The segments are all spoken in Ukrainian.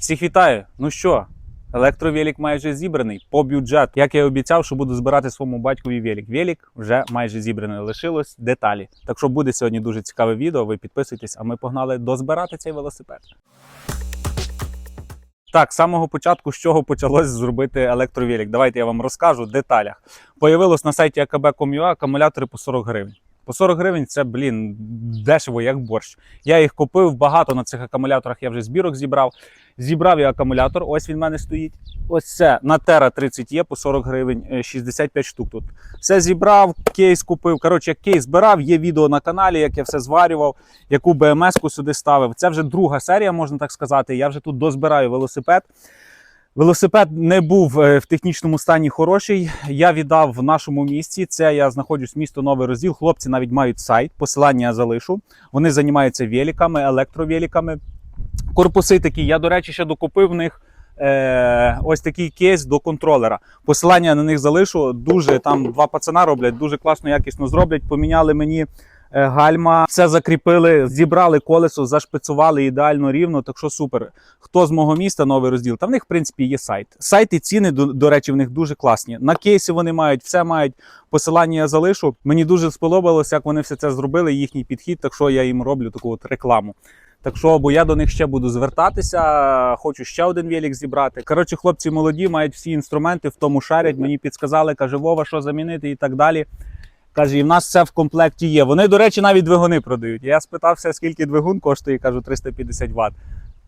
Всіх вітаю! Ну що, електровелік майже зібраний по бюджету. Як я і обіцяв, що буду збирати своєму батькові велик. Велик вже майже зібраний. Лишилось деталі. Так що буде сьогодні дуже цікаве відео. Ви підписуйтесь, а ми погнали дозбирати цей велосипед. Так, з самого початку, з чого почалось зробити електровелик. Давайте я вам розкажу в деталях. Появилось на сайті akb.com.ua акумулятори по 40 гривень. По 40 гривень це, блін, дешево, як борщ. Я їх купив багато на цих акумуляторах. Я вже збірок зібрав. Зібрав я акумулятор. Ось він в мене стоїть. Ось це на Terra 30 є по 40 гривень, е, 65 штук тут. Все зібрав, кейс купив. Коротше, кейс збирав. Є відео на каналі, як я все зварював, яку БМС-ку сюди ставив. Це вже друга серія, можна так сказати. Я вже тут дозбираю велосипед. Велосипед не був е, в технічному стані хороший. Я віддав в нашому місті. Це я знаходжусь місто Новий Розділ. Хлопці навіть мають сайт. Посилання я залишу. Вони займаються великами, електровеликами. Корпуси такі. Я, до речі, ще докупив в них. Е, ось такий кейс до контролера. Посилання на них залишу. Дуже там два пацана роблять, дуже класно, якісно зроблять. Поміняли мені гальма, все закріпили, зібрали колесо, зашпицували ідеально рівно. Так що супер. Хто з мого міста новий розділ? Та в них, в принципі, є сайт. Сайт і ціни, до, до речі, в них дуже класні. На кейсі вони мають, все мають. Посилання я залишу. Мені дуже сподобалось, як вони все це зробили, їхній підхід. Так що я їм роблю таку от рекламу. Так що, бо я до них ще буду звертатися, хочу ще один велик зібрати. Коротше, хлопці молоді, мають всі інструменти, в тому шарять. Мені підсказали, каже, Вова, що замінити і так далі. Каже, і в нас це в комплекті є. Вони, до речі, навіть двигуни продають. Я спитався, скільки двигун коштує, кажу, 350 Вт.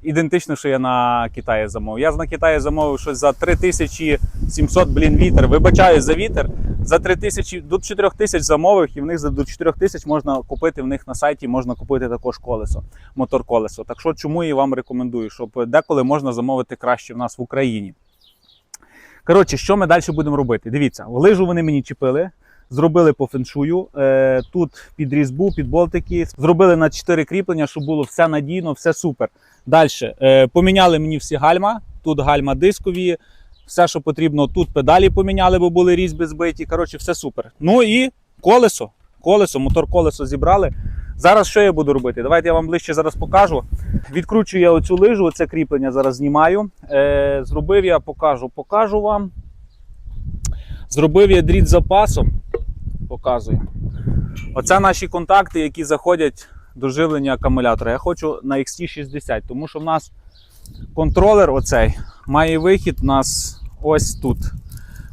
Ідентично, що я на Китаї замовив. Я на Китаї замовив щось за 3700, блін, вітер. Вибачаю за вітер. За 3000 до 4000 замовив, і в них до 4000 можна купити в них на сайті, можна купити також колесо, мотор колесо. Так що чому я вам рекомендую, щоб деколи можна замовити краще в нас в Україні. Коротше, що ми далі будемо робити? Дивіться, лижу вони мені чіпили. Зробили по феншую. Е, тут під різьбу, під болтики. Зробили на 4 кріплення, щоб було все надійно, все супер. Далі е, поміняли мені всі гальма. Тут гальма дискові, все, що потрібно. Тут педалі поміняли, бо були різьби збиті. Коротше, все супер. Ну і колесо. Колесо, мотор колесо зібрали. Зараз що я буду робити? Давайте я вам ближче зараз покажу. Відкручую я оцю лижу, оце кріплення зараз знімаю. Е, зробив я, покажу, покажу вам. Зробив я дріт запасом. Показую. Оце наші контакти, які заходять до живлення акумулятора. Я хочу на XT60, тому що в нас контролер оцей має вихід у нас ось тут.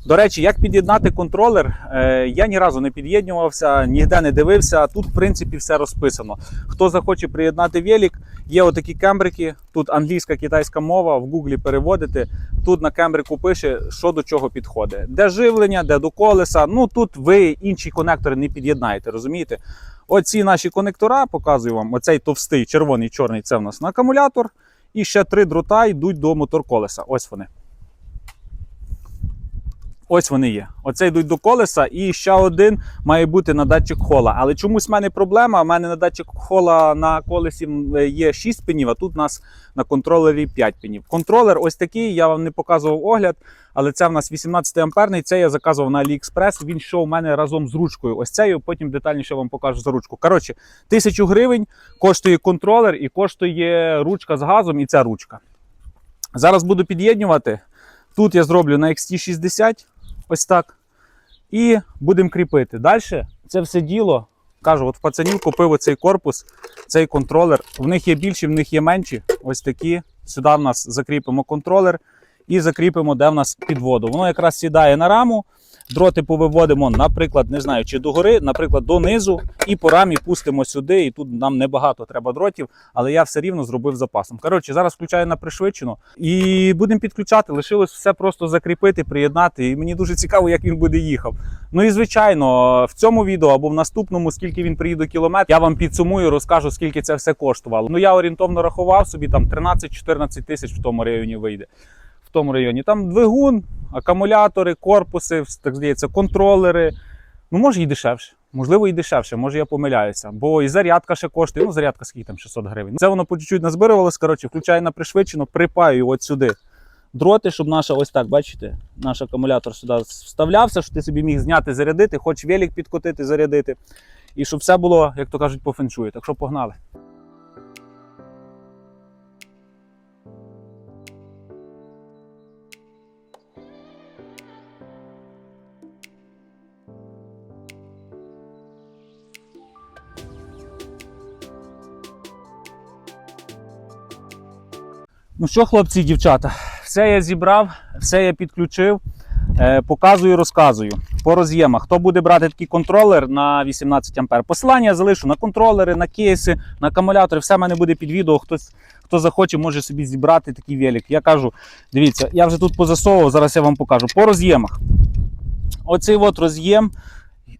До речі, як під'єднати контролер, е, я ні разу не під'єднувався, ніде не дивився. Тут, в принципі, все розписано. Хто захоче приєднати велик, є отакі кембрики. Тут англійська китайська мова, в гуглі переводите. Тут на кембрику пише, що до чого підходить. Де живлення, де до колеса. Ну тут ви інші конектори не під'єднаєте, розумієте? Оці наші конектора, показую вам, оцей товстий, червоний, чорний це в нас на акумулятор. І ще три дрота йдуть до мотор колеса. Ось вони. Ось вони є. Оце йдуть до колеса, і ще один має бути на датчик хола. Але чомусь в мене проблема. У мене на датчик хола на колесі є 6 пінів, а тут у нас на контролері 5 пінів. Контролер ось такий, я вам не показував огляд, але це в нас 18 амперний. Це я заказував на AliExpress. Він йшов у мене разом з ручкою. Ось цею, потім детальніше вам покажу за ручку. Коротше, тисячу гривень коштує контролер і коштує ручка з газом, і ця ручка. Зараз буду під'єднювати. Тут я зроблю на XT60. Ось так. І будемо кріпити. Далі це все діло. Кажу, от в пацанів купив оцей корпус, цей контролер. В них є більші, в них є менші. Ось такі. Сюди в нас закріпимо контролер і закріпимо, де в нас підводу. Воно якраз сідає на раму. Дроти повиводимо, наприклад, не знаю, чи догори, наприклад, донизу, і по рамі пустимо сюди. І тут нам небагато треба дротів, але я все рівно зробив запасом. Коротше, зараз включаю на пришвидшену і будемо підключати. Лишилось все просто закріпити, приєднати. І мені дуже цікаво, як він буде їхав. Ну і звичайно, в цьому відео або в наступному, скільки він приїде кілометр, я вам підсумую, розкажу, скільки це все коштувало. Ну я орієнтовно рахував собі там 13-14 тисяч в тому районі вийде. В тому районі там двигун, акумулятори, корпуси, так здається, контролери. Ну, може і дешевше. Можливо, і дешевше, може я помиляюся. Бо і зарядка ще коштує. Ну, зарядка скільки там 600 гривень. Це воно по чуть-чуть назбирувалось. Коротше, включаю на пришвидшено, припаю от сюди дроти, щоб наша, ось так, бачите, наш акумулятор сюди вставлявся, щоб ти собі міг зняти, зарядити, хоч велик підкотити, зарядити. І щоб все було, як то кажуть, по феншую. Так що погнали. Ну що, хлопці і дівчата, все я зібрав, все я підключив. Е, показую, розказую по роз'ємах. Хто буде брати такий контролер на 18 А? Посилання я залишу на контролери, на кейси, на акумулятори. Все в мене буде під відео. Хтось, хто захоче, може собі зібрати такий велик. Я кажу, дивіться, я вже тут позасовував, зараз я вам покажу. По роз'ємах. Оцей от роз'єм.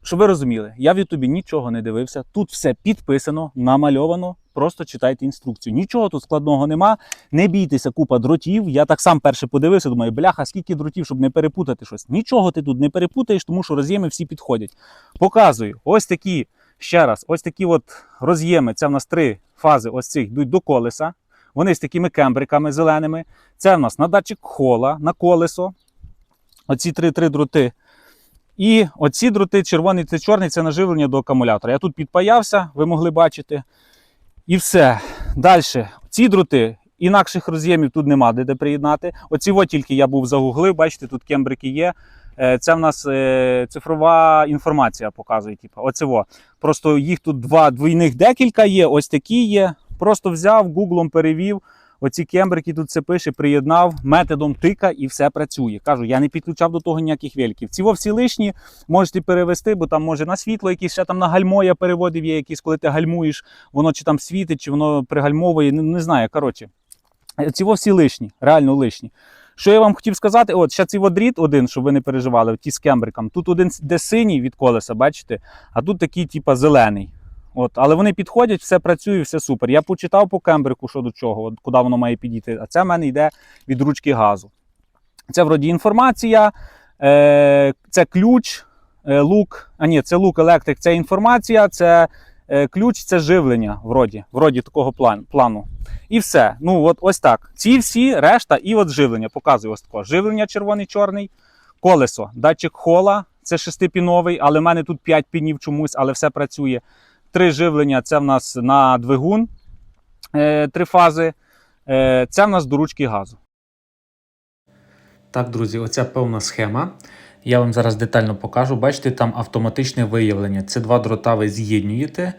Щоб ви розуміли, я в Ютубі нічого не дивився. Тут все підписано, намальовано. Просто читайте інструкцію. Нічого тут складного нема. Не бійтеся, купа дротів. Я так сам перше подивився, думаю, бляха, скільки дротів, щоб не перепутати щось. Нічого ти тут не перепутаєш, тому що роз'єми всі підходять. Показую, ось такі, ще раз, ось такі от роз'єми. Це в нас три фази ось цих йдуть до колеса. Вони з такими кембриками зеленими. Це в нас на датчик хола, на колесо. Оці три, три дроти. І оці дроти, червоний та чорний, це наживлення до акумулятора. Я тут підпаявся, ви могли бачити. І все. Далі. Ці дроти, інакших роз'ємів тут нема де, де приєднати. Оці от тільки я був загуглив, бачите, тут кембрики є. Е, Це в нас е, цифрова інформація показує. Типу. Оце во. Просто їх тут два двійних декілька є, ось такі є. Просто взяв, гуглом перевів. Оці кембрики тут це пише, приєднав методом тика і все працює. Кажу, я не підключав до того ніяких великів. Ці во всі лишні можете перевести, бо там може на світло якісь ще там на гальмо я переводив є якісь, коли ти гальмуєш, воно чи там світить, чи воно пригальмовує, не, не знаю. Коротше, ці во всі лишні, реально лишні. Що я вам хотів сказати? От ще цей дріт один, щоб ви не переживали, ті з кембриком. Тут один де синій від колеса, бачите, а тут такий, типа, зелений. От, але вони підходять, все працює, все супер. Я почитав по кембрику, що до чого, от, куди воно має підійти. А це в мене йде від ручки газу. Це вроді інформація, е, це ключ, е, лук. А ні, це лук електрик, це інформація, це е, ключ, це живлення, вроді, вроді такого план, плану. І все. Ну, от ось так. Ці всі решта, і от живлення. Показую ось тако. Живлення червоний-чорний, колесо, датчик хола, це шестипіновий, але в мене тут 5 пінів чомусь, але все працює. Три живлення це в нас на двигун, е, три фази. Е, це в нас до ручки газу. Так, друзі, оця певна схема. Я вам зараз детально покажу. Бачите, там автоматичне виявлення. Це два дрота ви з'єднуєте,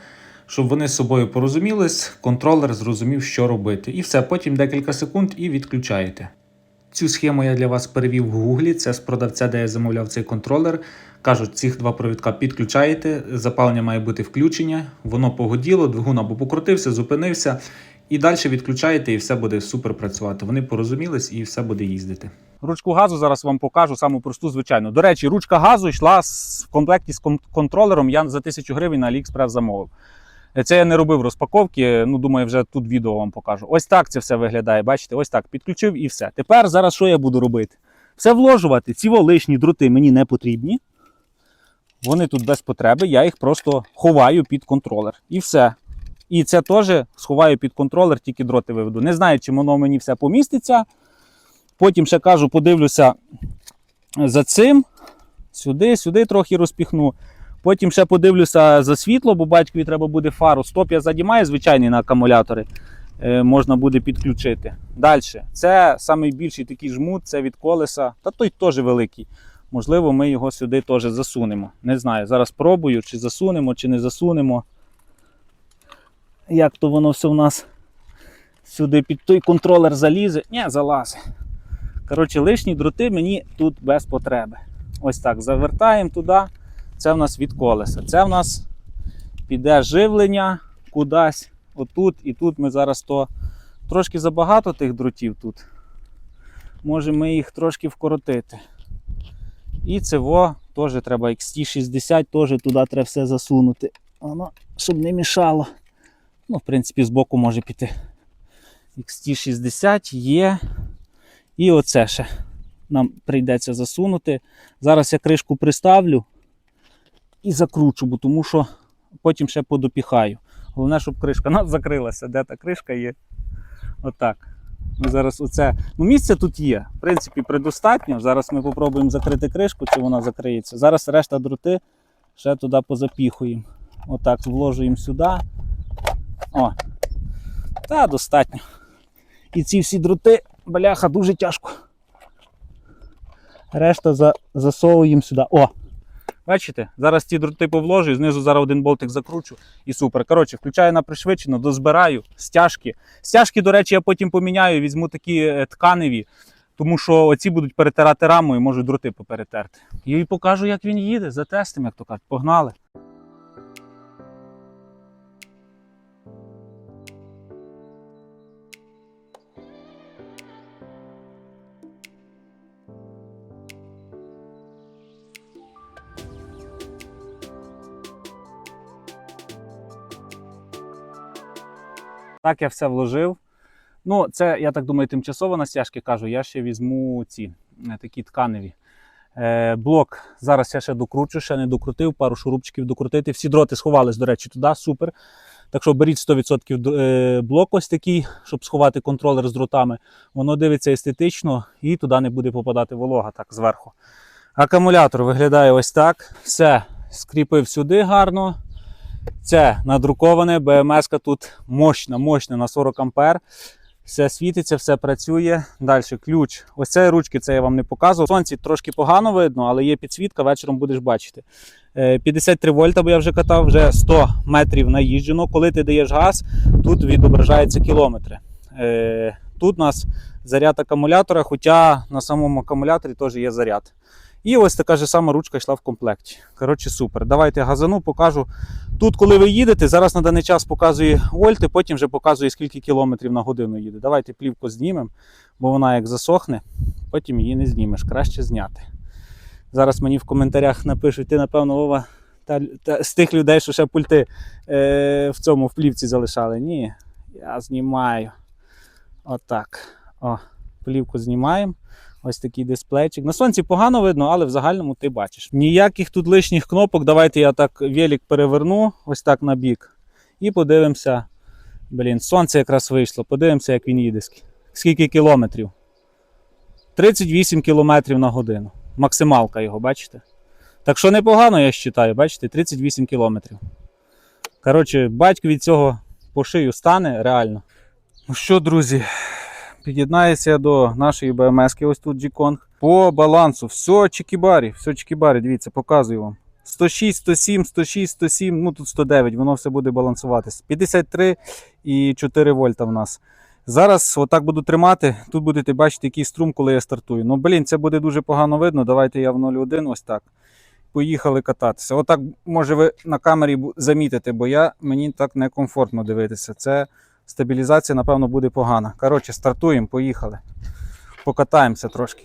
щоб вони з собою порозумілись, контролер зрозумів, що робити. І все, потім декілька секунд і відключаєте. Цю схему я для вас перевів в Гуглі. Це з продавця, де я замовляв цей контролер. Кажуть, цих два провідка підключаєте, запалення має бути включення, воно погоділо, двигун або покрутився, зупинився. І далі відключаєте, і все буде супер працювати. Вони порозумілись і все буде їздити. Ручку газу зараз вам покажу саму просту, звичайно. До речі, ручка газу йшла в комплекті з кон- контролером. Я за 1000 гривень на AliExpress замовив. Це я не робив розпаковки. Ну, думаю, вже тут відео вам покажу. Ось так це все виглядає. Бачите, ось так підключив і все. Тепер зараз що я буду робити? Все вложувати. Ці лишні дроти мені не потрібні. Вони тут без потреби. Я їх просто ховаю під контролер. І все. І це теж сховаю під контролер, тільки дроти виведу. Не знаю, чи воно мені все поміститься. Потім ще кажу, подивлюся за цим. Сюди, сюди трохи розпіхну. Потім ще подивлюся за світло, бо батькові треба буде фару. Стоп я задімаю, звичайний на акумулятори. Е, можна буде підключити. Далі. Це найбільший такий жмут, це від колеса. Та той теж великий. Можливо, ми його сюди теж засунемо. Не знаю. Зараз пробую, чи засунемо, чи не засунемо. Як то воно все в нас сюди під той контролер залізе? Ні, залазить. Коротше, лишні дроти мені тут без потреби. Ось так. Завертаємо туди. Це в нас від колеса. Це в нас піде живлення кудись. Отут і тут ми зараз то трошки забагато тих дротів тут. Може ми їх трошки вкоротити. І цього теж треба XT60, теж туди треба все засунути. Воно, щоб не мішало. Ну, в принципі, збоку може піти. XT60 є. І оце ще нам прийдеться засунути. Зараз я кришку приставлю і закручу, бо тому що потім ще подопіхаю. Головне, щоб кришка нас закрилася. Де та кришка є? Отак. Ми зараз оце. Ну, місце тут є. В принципі, предостатньо. Зараз ми спробуємо закрити кришку, чи вона закриється. Зараз решта дроти ще туди позапіхуємо. Отак, вложуємо сюди. О. Та достатньо. І ці всі дроти, бляха, дуже тяжко. Решта за, засовуємо сюди. О! Бачите? Зараз ці дроти повложу, знизу зараз один болтик закручу і супер. Коротше, включаю на пришвидшено, дозбираю стяжки. Стяжки, до речі, я потім поміняю, візьму такі е, тканеві, тому що оці будуть перетирати раму і можуть дроти поперетерти. І покажу, як він їде, затестимо, як то кажуть. Погнали. Так я все вложив. Ну, це, я так думаю, тимчасово на стяжки кажу. Я ще візьму ці е, такі тканеві. Е, блок зараз я ще докручу, ще не докрутив, пару шурупчиків докрутити. Всі дроти сховались, до речі, туди, супер. Так що беріть 100% д- е, блок ось такий, щоб сховати контролер з дротами. Воно дивиться естетично і туди не буде попадати волога так зверху. Акумулятор виглядає ось так. Все скріпив сюди гарно. Це надруковане, БМС тут мощна, мощна на 40 ампер. Все світиться, все працює. Далі ключ. Ось цієї ручки це я вам не показував. Сонці трошки погано видно, але є підсвітка, вечором будеш бачити. Е, 53 вольта, бо я вже катав, вже 100 метрів наїжджено. Коли ти даєш газ, тут відображаються кілометри. Е, Тут у нас заряд акумулятора, хоча на самому акумуляторі теж є заряд. І ось така ж сама ручка йшла в комплекті. Коротше, супер. Давайте газану, покажу. Тут, коли ви їдете, зараз на даний час показує вольти, потім вже показує, скільки кілометрів на годину їде. Давайте плівку знімемо, бо вона як засохне, потім її не знімеш. Краще зняти. Зараз мені в коментарях напишуть, ти, напевно, Вова, та, та, з тих людей, що ще пульти е, в цьому в плівці залишали. Ні, я знімаю. Отак. О, плівку знімаємо. Ось такий дисплейчик. На сонці погано видно, але в загальному ти бачиш. Ніяких тут лишніх кнопок. Давайте я так велик переверну, ось так на бік. І подивимося. Блін, сонце якраз вийшло. Подивимося, як він їде. Скільки кілометрів? 38 кілометрів на годину. Максималка його, бачите? Так що непогано, я вважаю, бачите, 38 кілометрів. Коротше, батько від цього по шию стане реально. Ну що, друзі, під'єднається до нашої БМС, ось тут G-Kong. По балансу, все чекібарі, все чекібарі, дивіться, показую вам. 106, 107, 106, 107, ну тут 109, воно все буде балансуватись. 53 і 4 вольта в нас. Зараз отак буду тримати. Тут будете бачити, який струм, коли я стартую. Ну, блін, це буде дуже погано видно. Давайте я в 0,1 ось так. Поїхали кататися. Отак, може, ви на камері замітите, бо я, мені так некомфортно дивитися. Це стабілізація, напевно, буде погана. Коротше, стартуємо, поїхали. Покатаємося трошки.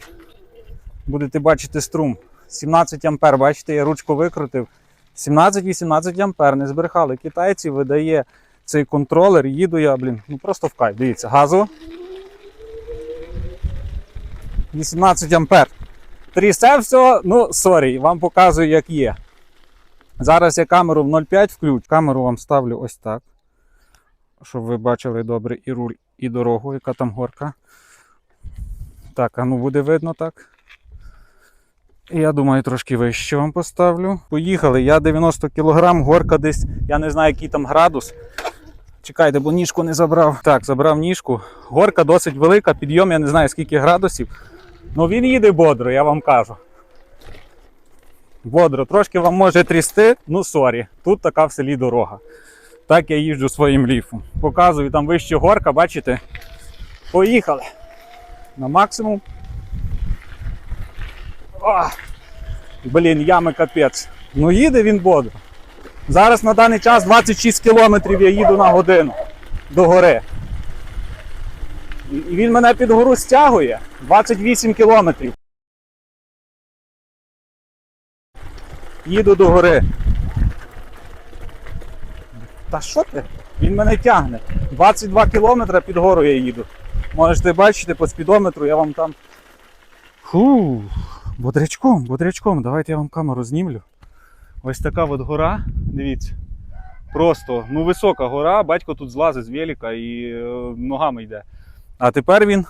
Будете бачити струм. 17 ампер, бачите, я ручку викрутив. 17-18 ампер, не збрехали. Китайці видає цей контролер, їду я, блін, ну просто в кайф. Дивіться, газу. 18 ампер. Трісе все, ну сорі, вам показую, як є. Зараз я камеру в 0,5 включу. Камеру вам ставлю ось так. Щоб ви бачили добре і руль, і дорогу, яка там горка. Так, а ну буде видно так. Я думаю, трошки вище вам поставлю. Поїхали. Я 90 кг, горка десь, я не знаю, який там градус. Чекайте, бо ніжку не забрав. Так, забрав ніжку. Горка досить велика, підйом, я не знаю скільки градусів. Ну він їде бодро, я вам кажу. Бодро, трошки вам може трясти, ну сорі, тут така в селі дорога. Так я їжджу своїм ліфом. Показую там вище горка, бачите? Поїхали. На максимум. О, блін, ями капець. Ну їде він бодро. Зараз на даний час 26 кілометрів я їду на годину до гори. І він мене під гору стягує 28 кілометрів. Їду до гори. Та що ти? Він мене тягне. 22 кілометри під гору я їду. Можете бачити по спідометру, я вам там. Фу, бодрячком, бодрячком. Давайте я вам камеру знімлю. Ось така от гора, дивіться. Просто ну висока гора, батько тут злазить з велика і е, ногами йде. А тепер він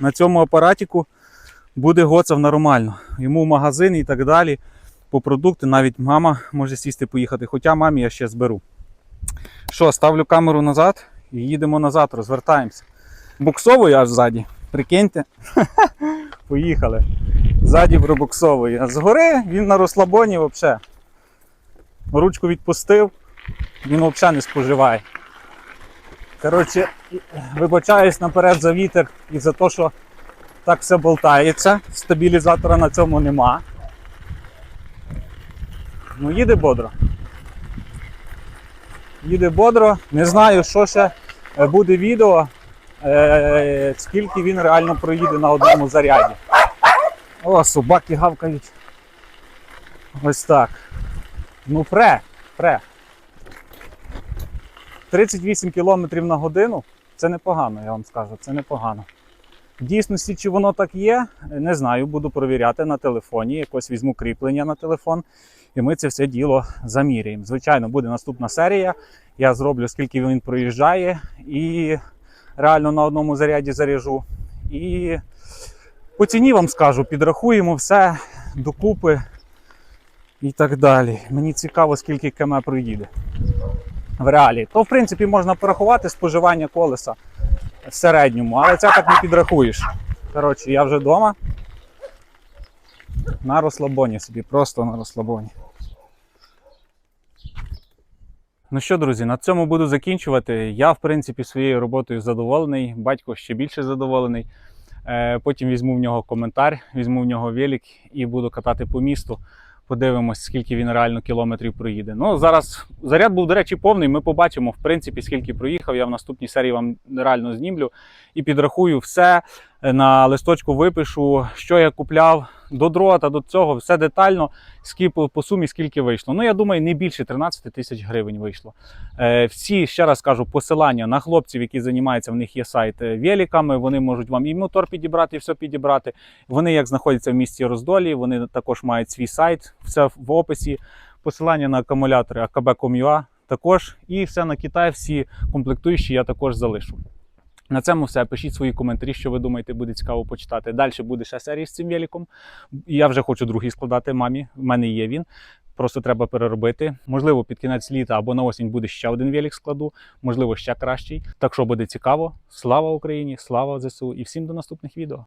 на цьому апаратіку буде гоцав нормально. Йому в магазин і так далі. По продукти навіть мама може сісти поїхати, хоча мамі я ще зберу. Що, ставлю камеру назад і їдемо назад, розвертаємося. Буксовую аж ззаді. Прикиньте. Поїхали. Ззаді пробуксовує. А Згори він на розслабоні взагалі. Ручку відпустив, він взагалі не споживає. Коротше, вибачаюсь наперед за вітер і за те, що так все болтається. Стабілізатора на цьому нема. Ну, їде бодро. Їде бодро. Не знаю, що ще е, буде відео, е, скільки він реально проїде на одному заряді. О, собаки гавкають. Ось так. Ну, пре, пре. 38 км на годину це непогано, я вам скажу, це непогано. В дійсності, чи воно так є, не знаю, буду перевіряти на телефоні, якось візьму кріплення на телефон, і ми це все діло заміряємо. Звичайно, буде наступна серія. Я зроблю, скільки він проїжджає, і реально на одному заряді заряжу. І по ціні вам скажу, підрахуємо все докупи і так далі. Мені цікаво, скільки км проїде в реалі. То, в принципі, можна порахувати споживання колеса в середньому, але це так не підрахуєш. Коротше, я вже вдома. На розслабоні собі, просто на розслабоні. Ну що, друзі, на цьому буду закінчувати. Я, в принципі, своєю роботою задоволений, батько ще більше задоволений. Е, Потім візьму в нього коментар, візьму в нього велик і буду катати по місту. Подивимось, скільки він реально кілометрів проїде. Ну зараз заряд був, до речі, повний. Ми побачимо, в принципі, скільки проїхав. Я в наступній серії вам реально знімлю і підрахую все. На листочку випишу, що я купляв до дрота, до цього, все детально, скільки по сумі, скільки вийшло. Ну, я думаю, не більше 13 тисяч гривень вийшло. Е, всі, ще раз кажу, посилання на хлопців, які займаються, в них є сайт е, великами. Вони можуть вам і мотор підібрати, і все підібрати. Вони як знаходяться в місті Роздолі, вони також мають свій сайт, все в описі. Посилання на акумулятори akb.com.ua також. І все на Китай, всі комплектуючі я також залишу. На цьому все. Пишіть свої коментарі, що ви думаєте, буде цікаво почитати. Далі буде ще серія з цим великом. Я вже хочу другий складати мамі. В мене є він. Просто треба переробити. Можливо, під кінець літа або на осінь буде ще один велик складу, можливо, ще кращий. Так що буде цікаво. Слава Україні, слава ЗСУ і всім до наступних відео.